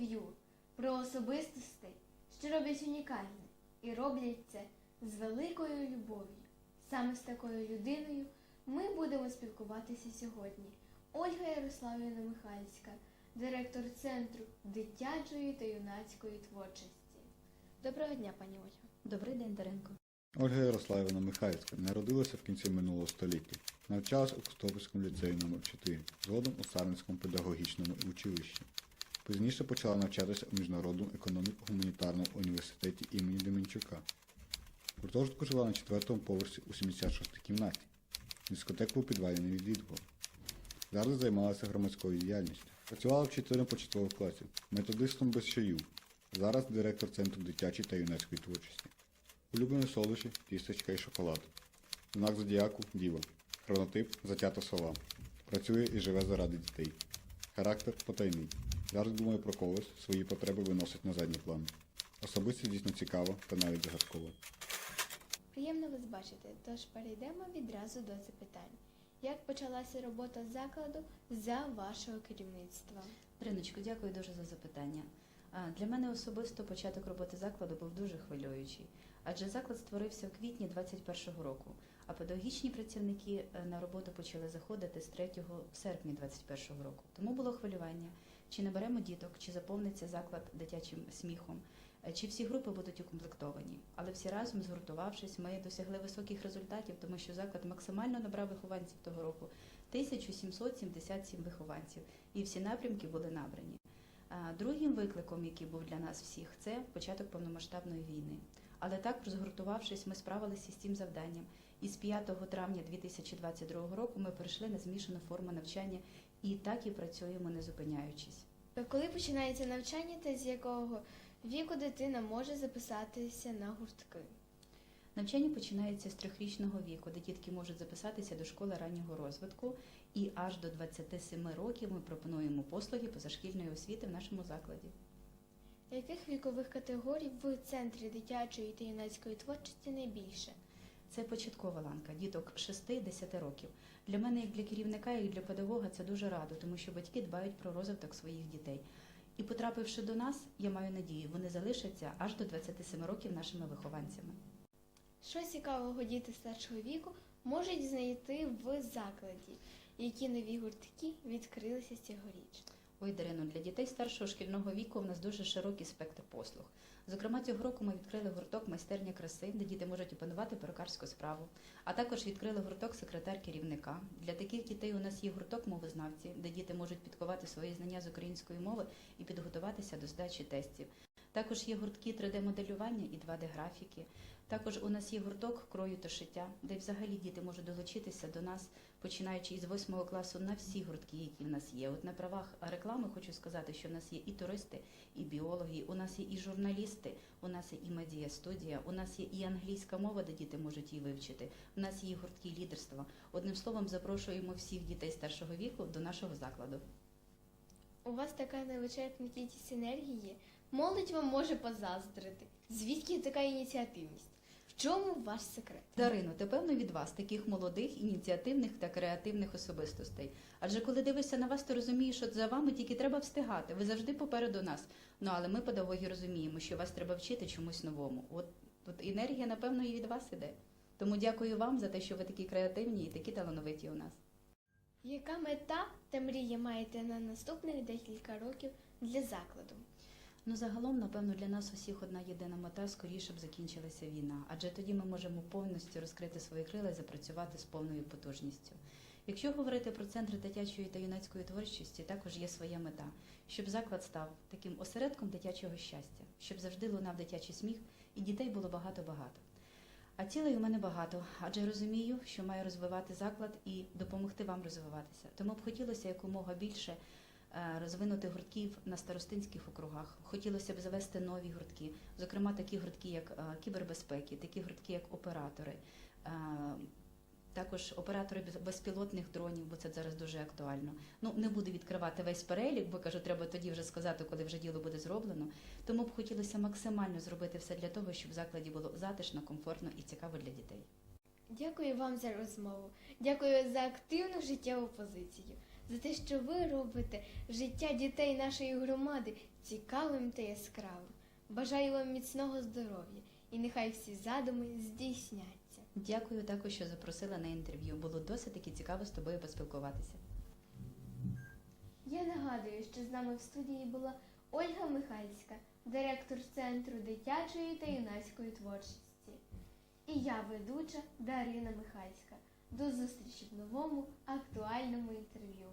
Інтерв'ю про особистостей, що роблять унікальне, і роблять це з великою любов'ю. Саме з такою людиною ми будемо спілкуватися сьогодні. Ольга Ярославівна Михальська, директор Центру дитячої та юнацької творчості. Доброго дня, пані Ольга. Добрий день, Даренко. Ольга Ярославівна Михайлівська народилася в кінці минулого століття. Навчалась у Костопільському ліцеї номер 4 згодом у Сарненському педагогічному училищі. Пізніше почала навчатися у Міжнародному економіко-гуманітарному університеті імені Деменчука. Гуртожитку жила на четвертому поверсі у 76-й кімнаті. Дискотеку у підвалі не відвідувала. Зараз займалася громадською діяльністю. Працювала вчителем початкових класів, методистом без чаю. Зараз директор Центру дитячої та юнацької творчості. Улюблені солодощі, тістечка і шоколад. Знак зодіаку діва. Хронотип затята сова. Працює і живе заради дітей. Характер потайний. Зараз думає про когось, свої потреби виносить на задній план. Особистість дійсно цікава та навіть загадкова. Приємно вас бачити, тож перейдемо відразу до запитань. Як почалася робота закладу за вашого керівництва? Риночко, дякую дуже за запитання. Для мене особисто початок роботи закладу був дуже хвилюючий, адже заклад створився в квітні 2021 року, а педагогічні працівники е, на роботу почали заходити з 3 серпня 2021 року. Тому було хвилювання, чи наберемо діток, чи заповниться заклад дитячим сміхом, е, чи всі групи будуть укомплектовані. Але всі разом, згуртувавшись, ми досягли високих результатів, тому що заклад максимально набрав вихованців того року 1777 вихованців, і всі напрямки були набрані. Другим викликом, який був для нас всіх, це початок повномасштабної війни. Але так, згуртувавшись, ми справилися з цим завданням. І з 5 травня 2022 року ми перейшли на змішану форму навчання і так і працюємо, не зупиняючись. Коли починається навчання та з якого віку дитина може записатися на гуртки? Навчання починається з трьохрічного віку, де дітки можуть записатися до школи раннього розвитку, і аж до 27 років ми пропонуємо послуги позашкільної освіти в нашому закладі. Яких вікових категорій в центрі дитячої та юнацької творчості найбільше? Це початкова ланка, діток 6-10 років. Для мене, як для керівника, як для педагога, це дуже радо, тому що батьки дбають про розвиток своїх дітей. І потрапивши до нас, я маю надію, вони залишаться аж до 27 років нашими вихованцями. Що цікавого діти старшого віку можуть знайти в закладі, які нові гуртки відкрилися цьогоріч? Ой, Дарино, для дітей старшого шкільного віку в нас дуже широкий спектр послуг. Зокрема, цього року ми відкрили гурток майстерня краси, де діти можуть опанувати перукарську справу. А також відкрили гурток секретар керівника. Для таких дітей у нас є гурток мовознавці, де діти можуть підкувати свої знання з української мови і підготуватися до здачі тестів. Також є гуртки 3D-моделювання і 2D-графіки. Також у нас є гурток крою та шиття, де взагалі діти можуть долучитися до нас, починаючи із 8 класу на всі гуртки, які в нас є. От на правах реклами хочу сказати, що в нас є і туристи, і біологи, у нас є і журналісти, у нас є і медіа студія, у нас є і англійська мова, де діти можуть її вивчити. У нас є гуртки лідерства. Одним словом, запрошуємо всіх дітей старшого віку до нашого закладу. У вас така невичерпна кількість енергії, молодь вам може позаздрити. Звідки така ініціативність? В чому ваш секрет? Дарино, ти певно від вас, таких молодих, ініціативних та креативних особистостей. Адже коли дивишся на вас, ти розумієш, що за вами тільки треба встигати. Ви завжди попереду нас. Ну але ми, педагоги, розуміємо, що вас треба вчити чомусь новому. От тут енергія, напевно, і від вас іде. Тому дякую вам за те, що ви такі креативні і такі талановиті у нас. Яка мета та мрія маєте на наступних декілька років для закладу? Ну, загалом, напевно, для нас усіх одна єдина мета скоріше б закінчилася війна, адже тоді ми можемо повністю розкрити свої крила і запрацювати з повною потужністю. Якщо говорити про центри дитячої та юнацької творчості, також є своя мета, щоб заклад став таким осередком дитячого щастя, щоб завжди лунав дитячий сміх і дітей було багато-багато. А цілей у мене багато, адже розумію, що маю розвивати заклад і допомогти вам розвиватися. Тому б хотілося якомога більше е, розвинути гуртків на старостинських округах. Хотілося б завести нові гуртки, зокрема такі гуртки, як е, кібербезпеки, такі гуртки, як оператори. е, Також оператори без- безпілотних дронів, бо це зараз дуже актуально. Ну не буду відкривати весь перелік, бо кажу, треба тоді вже сказати, коли вже діло буде зроблено. Тому б хотілося максимально зробити все для того, щоб в закладі було затишно, комфортно і цікаво для дітей. Дякую вам за розмову. Дякую за активну життєву позицію. За те, що ви робите життя дітей нашої громади цікавим та яскравим. Бажаю вам міцного здоров'я і нехай всі задуми здійсняться. Дякую також, що запросила на інтерв'ю. Було досить таки цікаво з тобою поспілкуватися. Я нагадую, що з нами в студії була Ольга Михальська, директор Центру дитячої та юнацької творчості. І я, ведуча Дарина Михальська. До зустрічі в новому актуальному інтерв'ю.